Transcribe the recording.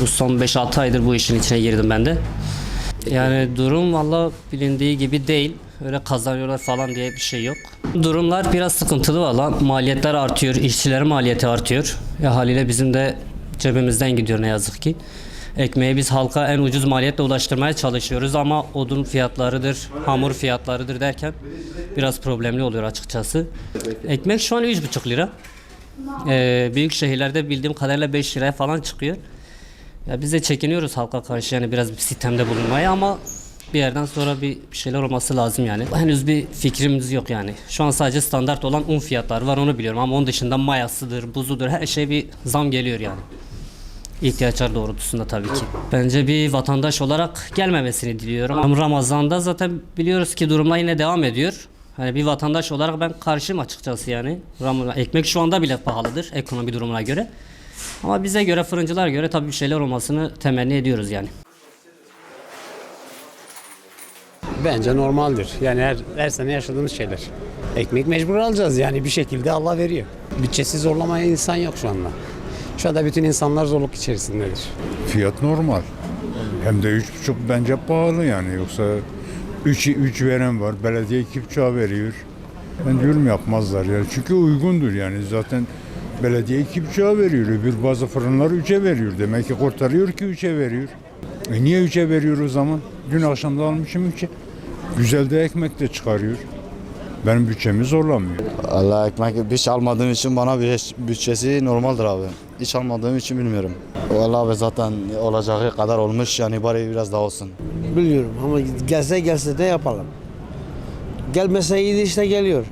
Bu son 5-6 aydır bu işin içine girdim ben de. Yani durum valla bilindiği gibi değil. Öyle kazanıyorlar falan diye bir şey yok. Durumlar biraz sıkıntılı valla. Maliyetler artıyor, işçilerin maliyeti artıyor. E, haliyle bizim de cebimizden gidiyor ne yazık ki. Ekmeği biz halka en ucuz maliyetle ulaştırmaya çalışıyoruz ama odun fiyatlarıdır, hamur fiyatlarıdır derken biraz problemli oluyor açıkçası. Ekmek şu an 3,5 lira. Ee, büyük şehirlerde bildiğim kadarıyla 5 liraya falan çıkıyor. Ya biz de çekiniyoruz halka karşı yani biraz bir sistemde bulunmaya ama bir yerden sonra bir şeyler olması lazım yani. Henüz bir fikrimiz yok yani. Şu an sadece standart olan un fiyatları var onu biliyorum ama onun dışında mayasıdır, buzudur her şey bir zam geliyor yani. İhtiyaçlar doğrultusunda tabii ki. Bence bir vatandaş olarak gelmemesini diliyorum. Ama Ramazan'da zaten biliyoruz ki durumlar yine devam ediyor. Hani bir vatandaş olarak ben karşıyım açıkçası yani. Ram- Ekmek şu anda bile pahalıdır ekonomi durumuna göre. Ama bize göre fırıncılar göre tabii bir şeyler olmasını temenni ediyoruz yani. Bence normaldir. Yani her, her sene yaşadığımız şeyler. Ekmek mecbur alacağız yani bir şekilde Allah veriyor. Bütçesi zorlamaya insan yok şu anda. Şu anda bütün insanlar zorluk içerisindedir. Fiyat normal. Hem de üç buçuk bence pahalı yani yoksa üç, üç veren var belediye iki buçuğa veriyor. Ben diyorum yapmazlar yani çünkü uygundur yani zaten belediye iki buçuğa veriyor öbür bazı fırınlar üçe veriyor demek ki kurtarıyor ki üçe veriyor. E niye üçe veriyor o zaman? Dün akşam da almışım üçe. Güzel de ekmek de çıkarıyor. Benim bütçemi zorlamıyor. Allah ekmek hiç almadığım için bana bütçesi normaldir abi. Hiç almadığım için bilmiyorum. Vallahi abi zaten olacağı kadar olmuş yani bari biraz daha olsun. Bilmiyorum ama gelse gelse de yapalım. Gelmese iyi de işte geliyor.